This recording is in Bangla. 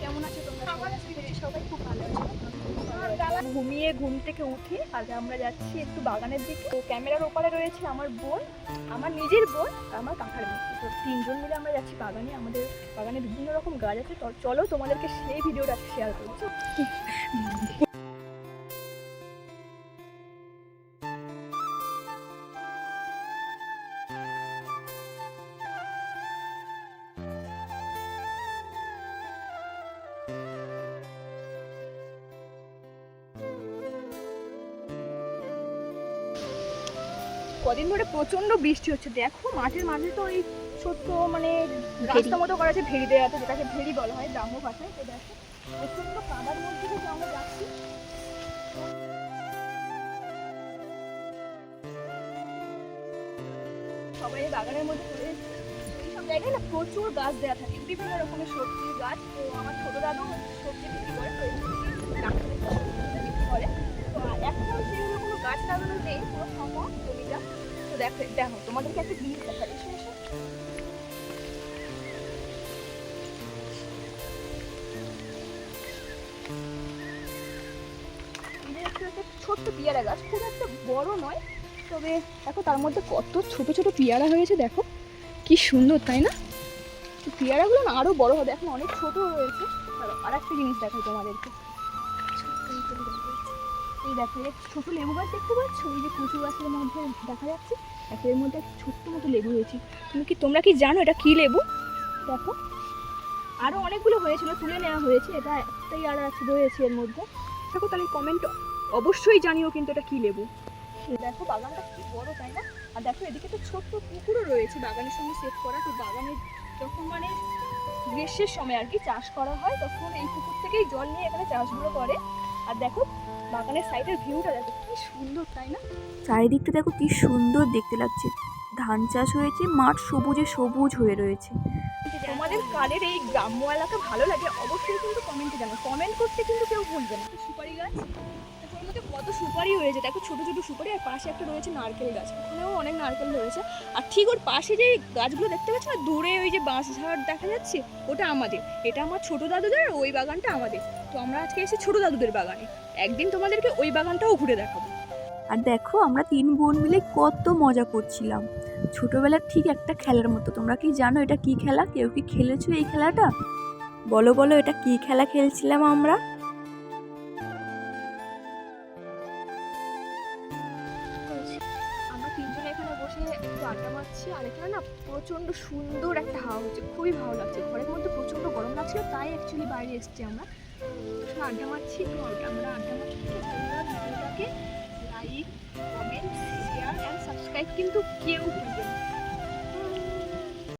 কেমন আছো খুব ভালো ঘুমিয়ে ঘুম থেকে উঠে আগে আমরা যাচ্ছি একটু বাগানের দিকে। তো ক্যামেরার ওপারে রয়েছে আমার বোন, আমার নিজের বোন আমার কাকার বোন তো তিনজন মিলে আমরা যাচ্ছি বাগানে। আমাদের বাগানে বিভিন্ন রকম গাছ আছে। চলো তোমাদেরকে সেই ভিডিওটা শেয়ার করছি কদিন ধরে প্রচণ্ড বৃষ্টি হচ্ছে। দেখো মাঠের মাঝে তো ওই ছোট্ট মানে রাস্তা মতো করা আছে ভেড়ি দেওয়া আছে যেটাকে ভেড়ি বলা হয় গ্রাম্য ভাষায়। তো দেখো প্রচণ্ড কাদার মধ্যে থেকে আমরা যাচ্ছি। সবাই বাগানের মধ্যে এইসব জায়গায় না প্রচুর গাছ দেওয়া থাকে বিভিন্ন রকমের সবজি গাছ। তো আমার ছোট দাদু সবজি বিক্রি করে তো দেখো দেখো, তোমাদেরকে একটা জিনিস দেখা ছোট্ট পেয়ারা গাছ, খুব একটা বড় নয়, তবে দেখো তার মধ্যে কত ছোট ছোট পেয়ারা হয়েছে, দেখো। কি সুন্দর, তাই না? পেয়ারাগুলো না আরও বড় হবে, এখন অনেক ছোট রয়েছে আর একটা জিনিস দেখাই তোমাদেরকে। এই দেখো ছোট লেবু গাছ দেখতে পাচ্ছ? এই যে কচু গাছের মধ্যে দেখা যাচ্ছে। দেখো এর মধ্যে ছোট্ট মতো লেবু হয়েছে তুমি কি তোমরা কি জানো এটা কি লেবু? দেখো। আরও অনেকগুলো হয়েছিল, তুলে নেওয়া হয়েছে। এটা একটাই আর আছে, রয়েছে এর মধ্যে। দেখো তাহলে কমেন্ট অবশ্যই জানিও কিন্তু এটা কি লেবু। দেখো, বাগানটা কি বড়, তাই না? আর দেখো, এদিকে তো ছোট্ট পুকুরও রয়েছে বাগানের সঙ্গে সেট করা। তো বাগানের যখন মানে গ্রীষ্মের সময় আর কি চাষ করা হয়, তখন এই পুকুর থেকেই জল নিয়ে এখানে চাষগুলো করে। আর দেখো বাগানের সাইডের ভিউটা দেখো কি সুন্দর তাই না? চারিদিকটা দেখো কি সুন্দর দেখতে লাগছে। ধান চাষ হয়েছে মাঠ সবুজে সবুজ হয়ে রয়েছে। তোমাদের কালের এই গ্রাম্য এলাকা ভালো লাগে অবশ্যই কিন্তু কমেন্টে জানো কমেন্ট করতে কিন্তু কেউ ভুলবে না। সুপারি গাছ? কত সুপারি হয়েছে দেখো ছোট ছোট সুপারি আর পাশে একটা রয়েছে নারকেল গাছ। ওখানেও অনেক নারকেল রয়েছে আর ঠিক ওর পাশে যে গাছগুলো দেখতে পাচ্ছ না, দূরে ওই যে বাঁশ ঝাড় দেখা যাচ্ছে, ওটা আমাদের। এটা আমার ছোট দাদুদের, ওই বাগানটা আমাদের। তো আমরা আজকে এসে ছোট দাদুদের বাগানে। একদিন তোমাদেরকে ওই বাগানটাও ঘুরে দেখাবো। আর দেখো, আমরা তিন বোন মিলে কত মজা করছিলাম। ছোটবেলার ঠিক একটা খেলার মতো। তোমরা কি জানো এটা কি খেলা? কেউ কি খেলেছো এই খেলাটা? বলো বলো, এটা কি খেলা খেলছিলাম আমরা? আড্ডা মারছি, আর এখানে না প্রচণ্ড সুন্দর একটা হাওয়া হচ্ছে, খুবই ভালো লাগছে। ঘরের মধ্যে প্রচণ্ড গরম লাগছিল, তাই অ্যাকচুয়ালি বাইরে এসেছি আমরা। আড্ডা মারছি তো আমরা আড্ডা মারছি like comment share and subscribe কিন্তু কেউ ভুলবে না।